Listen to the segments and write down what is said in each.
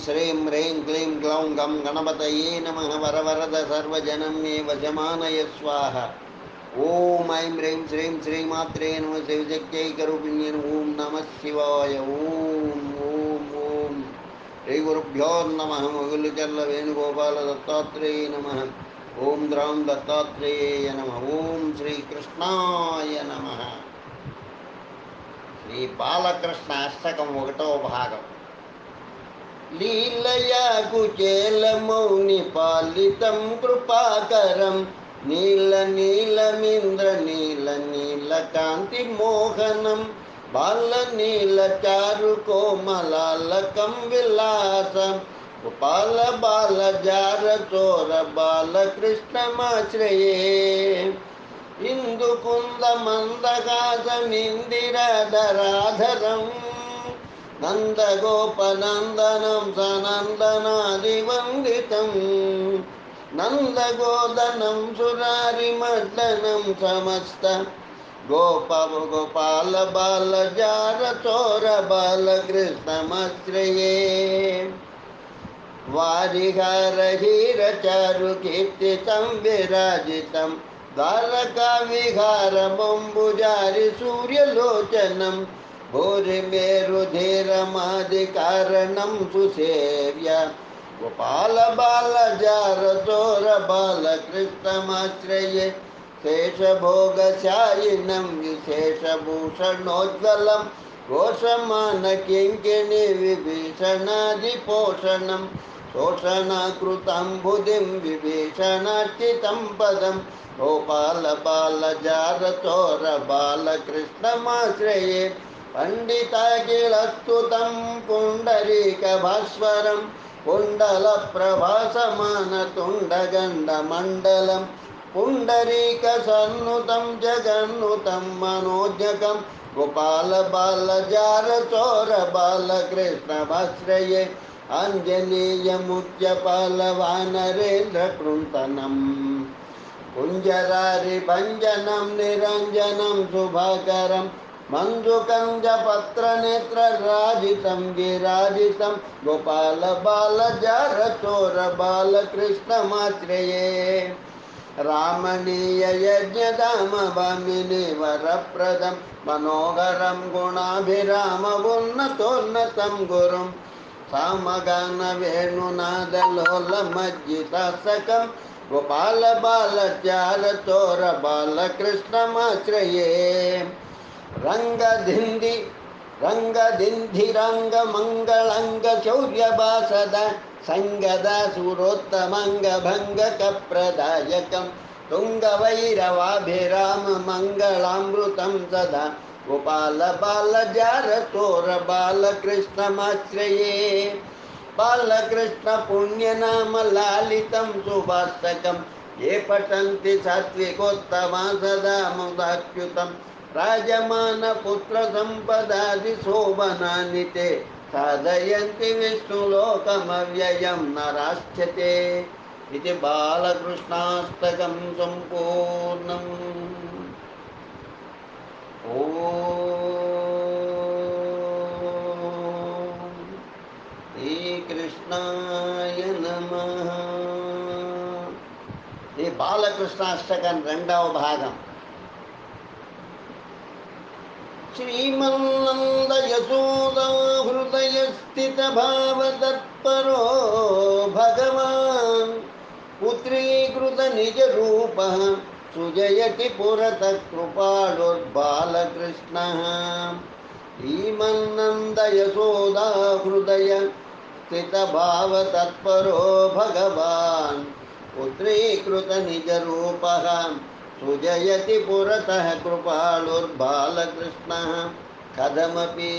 श्रीं ह्रीं क्लीं ग्लौं गं गणपतये नमः वरवरद सर्वजनं मे वशमानय स्वाहा ॐ ऐं ह्रीं श्रीं श्रीमात्रे नमः शिवशक्त्यैकरूपिण्यै ॐ नमः शिवाय ॐ ॐ ॐ श्रीगुरुभ्यो नमः मुगुलचल्ल वेणुगोपाल दत्तात्रेय नमः ॐ द्रां दत्तात्रेयाय नमः ॐ శ్రీకృష్ణాయ నమః శ్రీ బాలకృష్ణ అష్టకం ఒకటో భాగం లీలయా కుచేలమౌని పాలితం కృపాకరం నీల నీలమింద్ర నీల నీల కాంతి మోహనం బాల నీల చారు కోమలాలకం విలాసం గోపాల బాల జార చోర బాల కృష్ణమాశ్రయే ఇందుకుంద మందగాసమిందిరధరాధరం నందగోపనందనం సనందనాదివందితం नन्दगोपनन्दनं सनन्दनादिवन्दितं। नन्दगोदनं सुरारिमर्दनं समस्त। गोप गोपाल बालजारचोर बालकृष्णमाश्रये वारिहारहीरचारुकीर्तितं विराजितं। द्वारकाविहारबम्बुजारि सूर्यलोचनम् भोरिमेरुधिरमादिकारणं सुसेव्य। गोपालबालजारतोरबालकृष्णमाश्रये शेषभोगशायिनं विशेषभूषणोज्ज्वलं घोषमानकिङ्किणि विभीषणादिपोषणं। शोषणाकृतम्बुधिं विभीषणार्चितं पदं। गोपालबालजारतोरबालकृष्णमाश्रये पण्डितकिलस्तुतं पुण्डरीकभस्वरं कुण्डलप्रभासमानतुण्डगण्डमण्डलं पुण्डरीकसन्नुतं जगन्नुतं मनोज्ञकं गोपालबालजारचोरबालकृष्णभाश्रये अञ्जनेयमुच्यपालवानरेन्द्रकृन्तनम् कुञ्जरारिभञ्जनं निरञ्जनं सुभाकरम् मञ्जुकञ्जपत्रनेत्रराजितं विराजितं गोपालबालजारचोरबालकृष्णमाश्रये रामणीययज्ञदामवामिनि वरप्रदं मनोहरं गुणाभिरामवोन्नतोन्नतं गुरुं सामगानवेणुनादलोलमज्जितासकं गोपालबालचारचोरबालकृष्णमाश्रये रंग ರಂಗದಿಂಧಿ ರಂಗ ಮಂಗಳಂಗ ಚೌರ್ಯಭಾಸದ ಸಂಗದ ಸುರೋತ್ತಮಂಗ ಭಂಗಕ ಪ್ರದಾಯಕಂ ತುಂಗವೈರವಾಭಿರಾಮ ಮಂಗಳಾಮೃತಂ ಸದಾ गोपाल बाल जार तोर बालकृष्णमाश्रये बालकृष्णपुण्यनाम लालितं सुभास्तकं ये पठन्ति सात्विकोत्तमा सदा मुदाच्युतं గోపాల బాల జార చోర బాల కృష్ణమాశ్రయే రామణీయ యజ్ఞదామ వామిని వరప్రదం మనోహరం గుణాభిరామ ఉన్నతోన్నతం గురుం సామగాన వేణునాదలోల మజ్జితాసకం గోపాల బాల చార చోర బాల కృష్ణమాశ్రయే రంగధింది రంగదింధి రంగ మంగళంగ శౌర్యభాసద సంగద సురోత్తమంగ భంగ కప్రదాయకం తుంగవైరవాభిరామ మంగళామృతం సదా గోపాల బాల జార చోర బాల కృష్ణమాశ్రయే బాలకృష్ణ పుణ్యనామ లాలితం సుభాస్తకం ఏ పఠంతి సాత్వికోత్తమా సదా ముదాచ్యుతం రాజమాన పుత్ర సంపదాది శోభనాని తే సాధయంతి విష్ణులోకమవ్యయం నరాశ్చతే ఇది బాలకృష్ణాష్టకం సంపూర్ణం ఓం శ్రీకృష్ణాయ నమ ఈ బాలకృష్ణాష్టకం రెండవ భాగం श्रीमन्नन्दयशोदहृदयस्थितभावतत्परो भगवान् पुत्रीकृतनिजरूपः सुजयति पुरतः कृपालुर्बालकृष्णः श्रीमन्नन्दयशोदाहृदय स्थितभावतत्परो भगवान् पुत्रीकृतनिजरूपः। सृजयति पुरतः कृपालुर्बालकृष्णः। कथमपि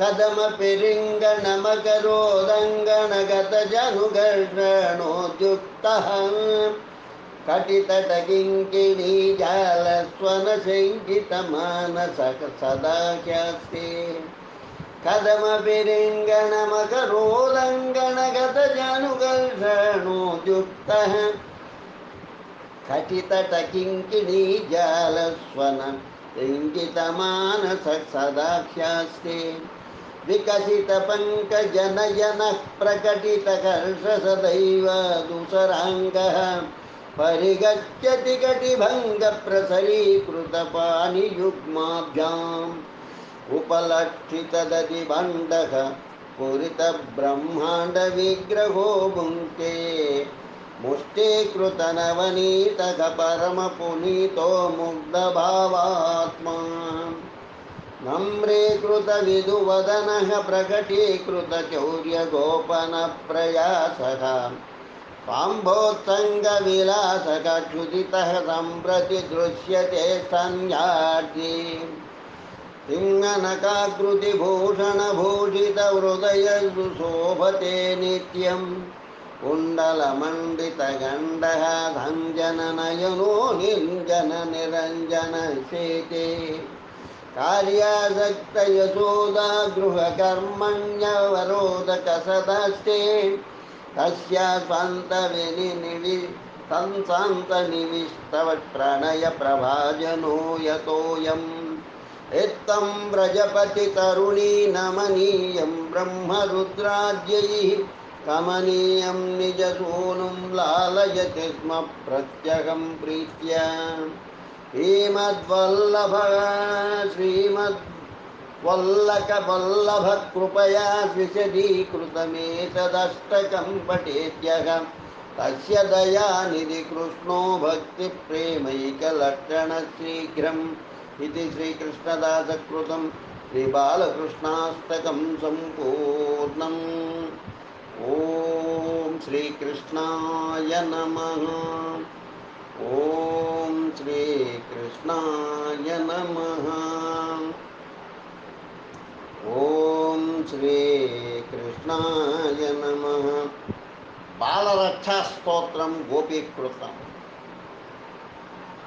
कथमपि रिङ्गणमकरोदङ्गणगतजनुगर्षणोद्युक्तः कटितटकिङ्किणी जालस्वनशङ्कितमानसः सदा ह्यास्ते कथमपि रिङ्गणमकरोदङ्गणगतजनुगर्षणोद्युक्तः खचितटकिङ्किणीजालस्वन इङ्गितमानस सदाख्यास्ते विकसितपङ्कजनयनः प्रकटितकर्षसदैव दूसराङ्गः परिगच्छति कटिभङ्गप्रसरीकृतपाणियुग्माभ्याम्। उपलक्षितदतिभण्डः पुरितब्रह्माण्डविग्रहो भुङ्क्ते। मुष्टे कृतनवनीतः परमपुनीतो मुग्धभावात्मा नम्रे कृतविदुवदनः प्रकटीकृतचौर्यगोपनप्रयासः साम्भोत्सङ्गविलासकक्षुदितः सम्प्रति दृश्यते सन्यार्ति सिंहनकाकृतिभूषणभूषितहृदय सुशोभते नित्यम्। कुण्डलमण्डितगण्डः धञ्जननयनो निर्जननिरञ्जन शेते कार्यासक्तयशोदा गृहकर्मण्यवरोधकसदस्ते तस्य स्वान्तविनिवि संसान्तनिविष्टव प्रणयप्रभाजनो यतोऽयम्। इत्थं व्रजपतितरुणी नमनीयं ब्रह्मरुद्राद्यैः कमनीयं निजसूनुं लालयति स्म प्रत्यहं प्रीत्या श्रीमद्वल्लभ, श्रीमद्वल्लकवल्लभकृपया विशदीकृतमेतदष्टकं पठेत्यः तस्य दयानिधि कृष्णो भक्तिप्रेमैकलक्षणशीघ्रम् इति श्रीकृष्णदासकृतं श्रीबालकृष्णाष्टकं सम्पूर्णम्। ॐ श्रीकृष्णाय नमः। ॐ श्रीकृष्णाय नमः। ॐ श्रीकृष्णाय नमः। बालरक्षास्तोत्रं गोपीकृतम्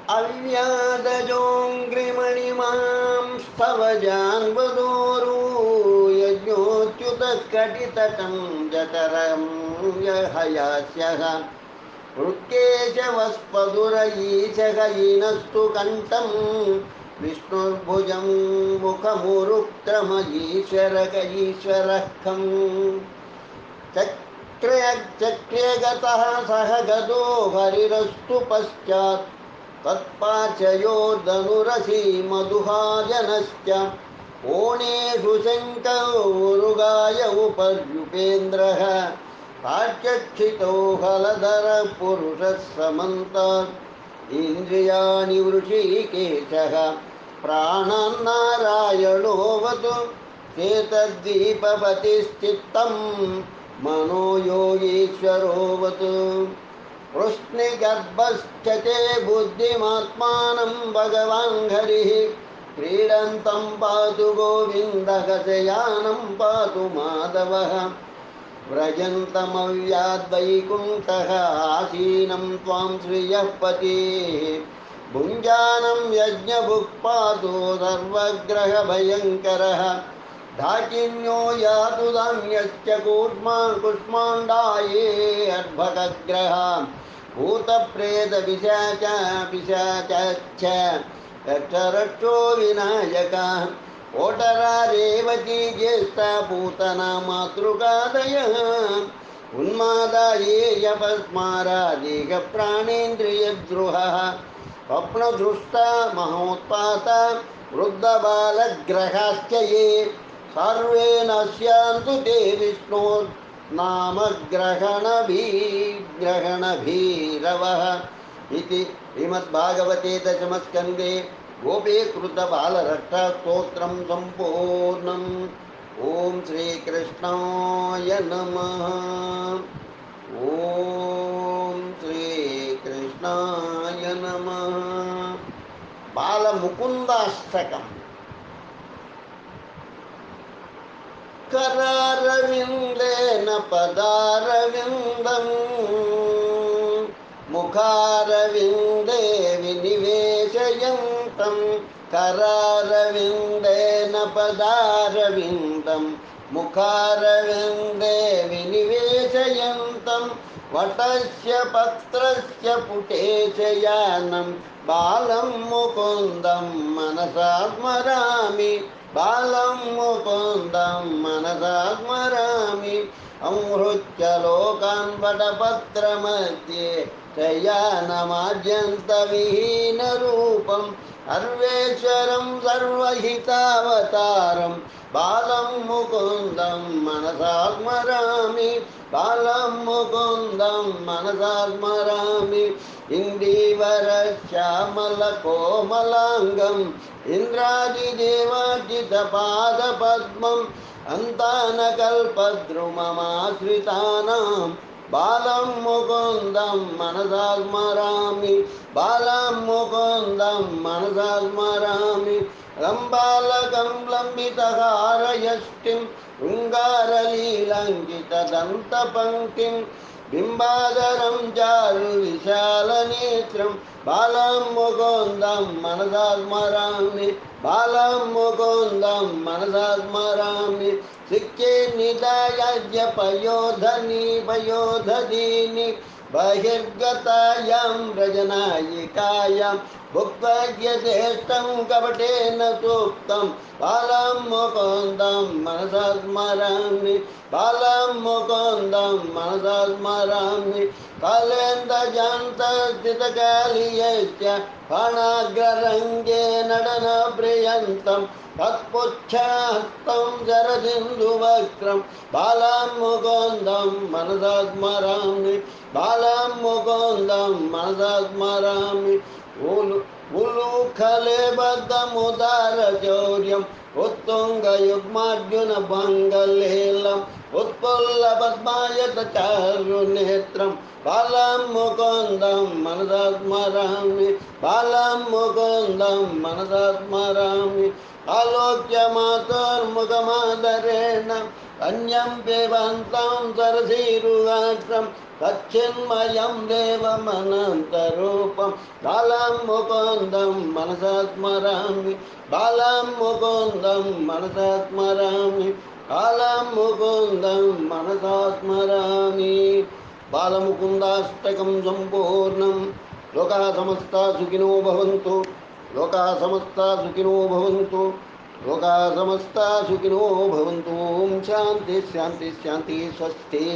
अव्यादजोऽङ्घ्रिमणिमां स्तवजान्वदोरु यज्ञोच्युतकटितटं जठरं यहयास्यः हृत्केशवस्पदुरयीशगयिनस्तु कण्ठं विष्णुर्भुजं मुखमुरुक्रमयीश्वरकयीश्वरः खम् चक्र्यगतः सह गतो हरिरस्तु पश्चात्। तत्पाचयोर्धनुरसी मधुहाजनश्च। कोणेषु शङ्कौरुगाय उपर्युपेन्द्रः साक्षक्षितो हलधरः पुरुषः समन्तात् इन्द्रियाणि वृषीकेशः प्राणान्नारायणोऽवतु चेतद्दीपपतिश्चित्तं मनो योगीश्वरोऽवतु वृष्णिगर्भश्च ते भगवान् हरिः क्रीडन्तं पातु गोविन्दः शयानं पातु माधवः। व्रजन्तमव्याद्वैकुण्ठः आसीनं त्वां श्रियः पतिः। भुञ्जानं यज्ञभुक् पातु सर्वग्रहभयङ्करः। धाकिन्यो यातु धान्यश्च कूष्मा कुष्माण्डाये अर्भकग्रह भूतप्रेतपिशाच पिशाचाच्च रक्षरक्षो विनायकः ओटरा रेवती ज्येष्ठा पूतना मातृकादयः उन्मादाये यपस्मारादेहप्राणेन्द्रियद्रुहः स्वप्नदृष्टा महोत्पात वृद्धबालग्रहाश्च ये सर्वे नश्यन्तु ते विष्णोर्नामग्रहणभीग्रहणभीरवः इति श्रीमद्भागवते दशमस्कन्दे गोपीकृतबालरक्षास्तोत्रं सम्पूर्णम् ॐ श्रीकृष्णाय नमः ॐ श्रीकृष्णाय नमः बालमुकुन्दाष्टकम् करारविन्देन पदारविन्दम् मुखारविन्दे विनिवेशयन्तं करारविन्देन पदारविन्दं मुखारविन्दे विनिवेशयन्तं वटस्य पत्रस्य पुटेशयानं बालं मुकुन्दं मनसा स्मरामि बालं मुकुन्दं मनसा स्मरामि संहृत्य लोकान् वटपत्रमध्ये शयानमाद्यन्तविहीनरूपम् सर्वेश्वरं सर्वहितावतारं बालं मुकुन्दं मनसा स्मरामि बालं मुकुन्दं मनसा स्मरामि इन्दीवरश्यामलकोमलाङ्गम् इन्द्रादिदेवाजितपादपद्मम् अन्तानकल्पद्रुममाश्रितानां बालं मुकुन्दं मनसा स्मरामि बालं मुकुन्दं मनसा स्मरामि रम्बालकं लम्बितहारयष्टिं शृङ्गारलीलङ्कितदन्तपङ्क्तिं बिम्बादरं चारुविशालनेत्रं बालं मुकुन्दं मनसा स्मरामि बालं मुकुन्दं मनसा स्मरामि सिक्के निदायाज्यपयोधनि पयोधदीनि बहिर्गतायां व्रजनायिकायां भुक्तज्ञज्येष्ठं कपटेन सूक्तं बालं मुकुन्दं मनसा स्मरामि, बालं मुकुन्दं मनसा स्मरामि। कालेन्दजान्तस्थितकालीयश्च फणाग्ररङ्गे नडनप्रियन्तं तत्पुच्छहस्तं जरसिन्धुवक्त्रं बालां मुकुन्दं मनसा बालां मुकुन्दं मनसा स्मरामि उलु उत्तुङ्गयुग्मार्जुनभङ्गलीलम् उत्पुल्लपद्मायतचारुनेत्रं बालं मुकुन्दं मनसा स्मरामि बालं मुकुन्दं मनसा आलोक्य मातुर्मुखमादरेण अन्यं पिबन्तं सरसीरुवात्रं तच्चिन्मयं देवमनन्तरूपं। बालं मुकुन्दं मनसा स्मरामि बालं मुकुन्दं मनसा स्मरामि बालं मुकुन्दं मनसा स्मरामि बालमुकुन्दाष्टकं सम्पूर्णं। लोकाः समस्ता सुखिनो भवन्तु, लोकाः समस्ता सुखिनो भवन्तु, लोकाः समस्ता सुखिनो भवन्तु। ॐ शान्ति शान्ति शान्ति, स्वस्ति।